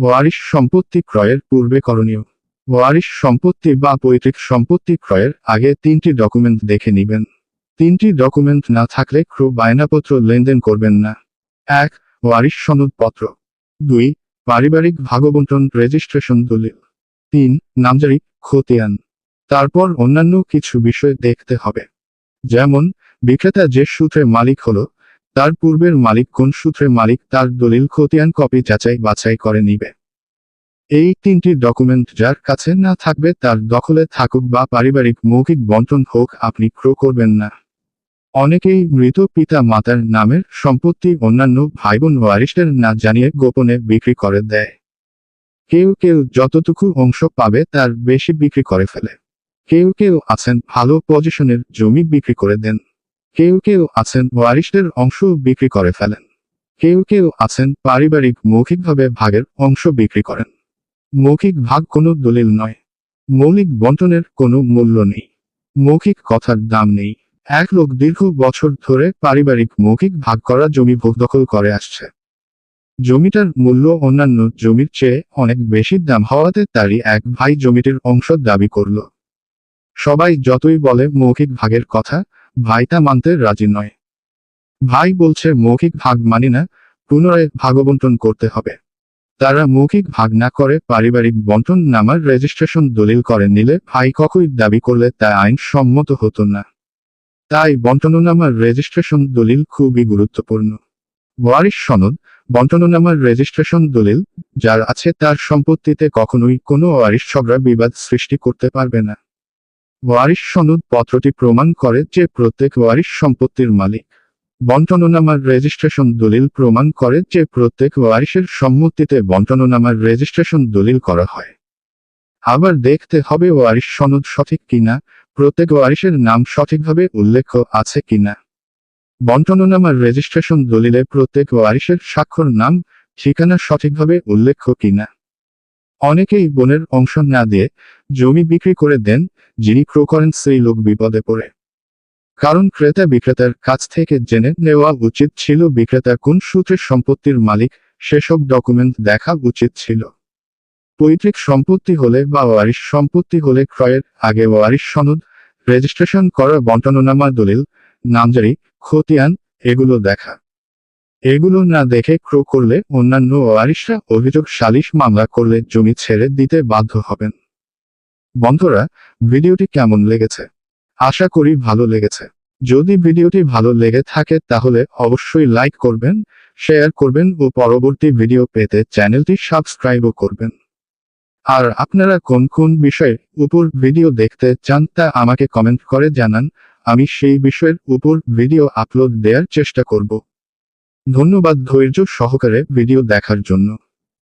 ওয়ারিশ সম্পত্তি ক্রয়ের পূর্বে করণীয়। ওয়ারিশ সম্পত্তি বা পৈতৃক সম্পত্তি ক্রয়ের আগে তিনটি ডকুমেন্ট দেখে নেবেন। তিনটি ডকুমেন্ট না থাকলে ক্রু বায়নাপত্র লেনদেন করবেন না। এক, ওয়ারিশ সনদপত্র। দুই, পারিবারিক ভাগবন্টন রেজিস্ট্রেশন দলিল। তিন, নামজারি, খতিয়ান। তারপর অন্যান্য কিছু বিষয় দেখতে হবে। যেমন, বিক্রেতা যে সূত্রে মালিক হলো তার পূর্বের মালিক কোন সূত্রে মালিক তার দলিল খতিয়ান কপি যাচাই বাছাই করে নিবে। এই তিনটি ডকুমেন্ট যার কাছে না থাকবে তার দখলে থাকুক বা পারিবারিক মৌখিক বন্টন হোক আপনি ক্রো করবেন না। অনেকেই মৃত পিতা মাতার নামের সম্পত্তি অন্যান্য ভাইবোন ওয়ারিস্টের না জানিয়ে গোপনে বিক্রি করে দেয়। কেউ কেউ যতটুকু অংশ পাবে তার বেশি বিক্রি করে ফেলে। কেউ কেউ আছেন ভালো পজিশনের জমি বিক্রি করে দেন। কেউ কেউ আছেন ওয়ারিস্টের অংশ বিক্রি করে ফেলেন। কেউ কেউ আছেন পারিবারিক মৌখিকভাবে ভাগের অংশ বিক্রি করেন। মৌখিক ভাগ কোনো দলিল নয়। মৌলিক বন্টনের কোনো মূল্য নেই। মৌখিক কথার দাম নেই। এক লোক দীর্ঘ বছর ধরে পারিবারিক মৌখিক ভাগ করা জমি ভোগ দখল করে আসছে। জমিটার মূল্য অন্যান্য জমির চেয়ে অনেক বেশি দাম হওয়াতে তারই এক ভাই জমিটির অংশ দাবি করল। সবাই যতই বলে মৌখিক ভাগের কথা ভাই তা মানতে রাজি নয়। ভাই বলছে, মৌখিক ভাগ মানি না, পুনরায় ভাগবন্টন করতে হবে। তারা মৌখিক ভাগ না করে পারিবারিক বন্টন নামার রেজিস্ট্রেশন দলিল করে নিলে ভাই কখই দাবি করলে তা আইন সম্মত হতো না। তাই বন্টননামার রেজিস্ট্রেশন দলিল খুবই গুরুত্বপূর্ণ। ওয়ারিশ সনদ, বন্টননামার রেজিস্ট্রেশন দলিল, যার আছে তার সম্পত্তিতে কখনোই কোনো ওয়ারিশ ঝগড়া বিবাদ সৃষ্টি করতে পারবে না। ওয়ারিশ সনদ পত্রটি প্রমাণ করে যে প্রত্যেক ওয়ারিশ সম্পত্তির মালিক। বন্টননামার রেজিস্ট্রেশন দলিল প্রমাণ করে যে প্রত্যেক ওয়ারিশের সম্মতিতে বন্টননামার রেজিস্ট্রেশন দলিল করা হয়। আবার দেখতে হবে ওয়ারিশ সনদ সঠিক কিনা, প্রত্যেক ওয়ারিশের নাম সঠিকভাবে উল্লেখ আছে কিনা। বন্টননামার রেজিস্ট্রেশন দলিলে প্রত্যেক ওয়ারিশের স্বাক্ষর নাম, ঠিকানা সঠিকভাবে উল্লেখ কিনা। অনেকেই বোনের অংশ না দিয়ে জমি বিক্রি করে দেন, যিনি ক্রো করেন সেই লোক বিপদে পড়ে। কারণ ক্রেতা বিক্রেতার কাছ থেকে জেনে নেওয়া উচিত ছিল বিক্রেতা কোন সূত্রে সম্পত্তির মালিক, সেসব ডকুমেন্ট দেখা উচিত ছিল। পৈতৃক সম্পত্তি হলে বা ওয়ারিশ সম্পত্তি হলে ক্রয়ের আগে ওয়ারিশ সনদ, রেজিস্ট্রেশন করা, বন্টননামা, দলিল, নামজারি, খতিয়ান, এগুলো দেখা। এগুলো না দেখে ক্রো করলে অন্যান্য ওয়ারিশরা অভিযোগ সালিশ মামলা করলে জমি ছেড়ে দিতে বাধ্য হবেন। বন্ধুরা, ভিডিওটি কেমন লেগেছে? আশা করি ভালো লেগেছে। যদি ভিডিওটি ভালো লেগে থাকে তাহলে অবশ্যই লাইক করবেন, শেয়ার করবেন ও পরবর্তী ভিডিও পেতে চ্যানেলটি সাবস্ক্রাইবও করবেন। আর আপনারা কোন কোন বিষয়ের উপর ভিডিও দেখতে চান তা আমাকে কমেন্ট করে জানান, আমি সেই বিষয়ের উপর ভিডিও আপলোড দেওয়ার চেষ্টা করব। ধন্যবাদ ধৈর্য সহকারে ভিডিও দেখার জন্য।